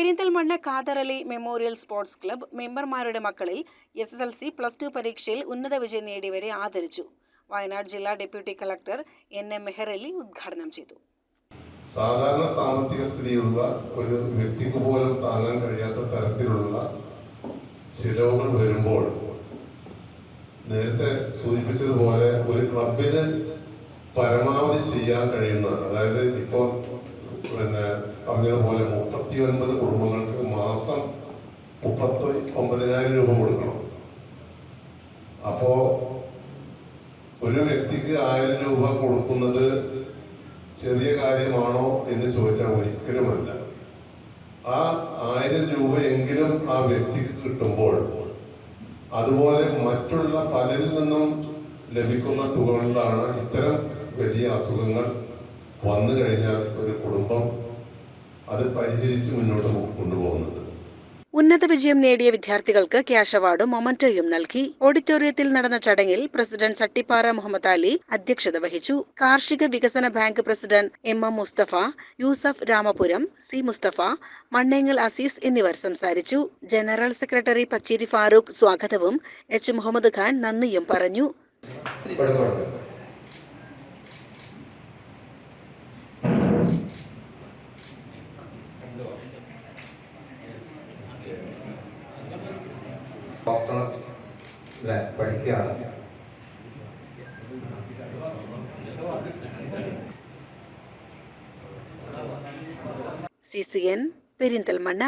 Perinthalmanna കാതറലി memorial sports club മെമ്പർമാരുടെ മക്കളിൽ S S L C plus two പരീക്ഷയിൽ ഉന്നത വിജയം നേടിയവരെ ആദരിച്ചു. വയനാട് ജില്ലാ deputy collector N M Meharali ഉദ്ഘാടനം ചെയ്തു. സാധാരണ സാമ്പത്തിക സ്ഥിതിയുള്ള ഒരു വ്യക്തിക്ക് പോലും താങ്ങാൻ കഴിയാത്ത തരത്തിലുള്ള ചിലവുകൾ വരുമ്പോൾ നേരത്തെ സൂചിപ്പിച്ചതുപോലെ ഒരു ക്ലബിന് പരമാവധി ചെയ്യാൻ കഴിയുന്ന അതായത് ഇപ്പോൾ പിന്നെ പറഞ്ഞതുപോലെ മുപ്പത്തി ഒൻപത് കുടുംബങ്ങൾക്ക് മാസം മുപ്പത്തി ഒമ്പതിനായിരം രൂപ കൊടുക്കണം. അപ്പോ ഒരു വ്യക്തിക്ക് ആയിരം രൂപ കൊടുക്കുന്നത് ചെറിയ കാര്യമാണോ എന്ന് ചോദിച്ചാൽ ഒരിക്കലുമല്ല. ആ ആയിരം രൂപയെങ്കിലും ആ വ്യക്തിക്ക് കിട്ടുമ്പോൾ അതുപോലെ മറ്റുള്ള പലരിൽ നിന്നും ലഭിക്കുന്ന തുകകളിലാണ് ഇത്തരം വലിയ അസുഖങ്ങൾ വന്നു കഴിഞ്ഞാൽ ഒരു കുടുംബം അത് പരിഹരിച്ച് മുന്നോട്ട് കൊണ്ടുപോകുന്നത്. ഉന്നത വിജയം നേടിയ വിദ്യാർത്ഥികൾക്ക് ക്യാഷ് അവാർഡും മൊമന്റോയും നൽകി. ഓഡിറ്റോറിയത്തിൽ നടന്ന ചടങ്ങിൽ പ്രസിഡന്റ് ചട്ടിപ്പാറ മുഹമ്മദ് അലി അധ്യക്ഷത വഹിച്ചു. കാർഷിക വികസന bank president M M Mustafa Yusuf Ramapuram C Mustafa Mannengal Azeez എന്നിവർ സംസാരിച്ചു. ജനറൽ സെക്രട്ടറി പച്ചേരി ഫാറൂഖ് സ്വാഗതവും എച്ച് മുഹമ്മദ് ഖാൻ നന്ദിയും പറഞ്ഞു. C C N Perinthalmanna.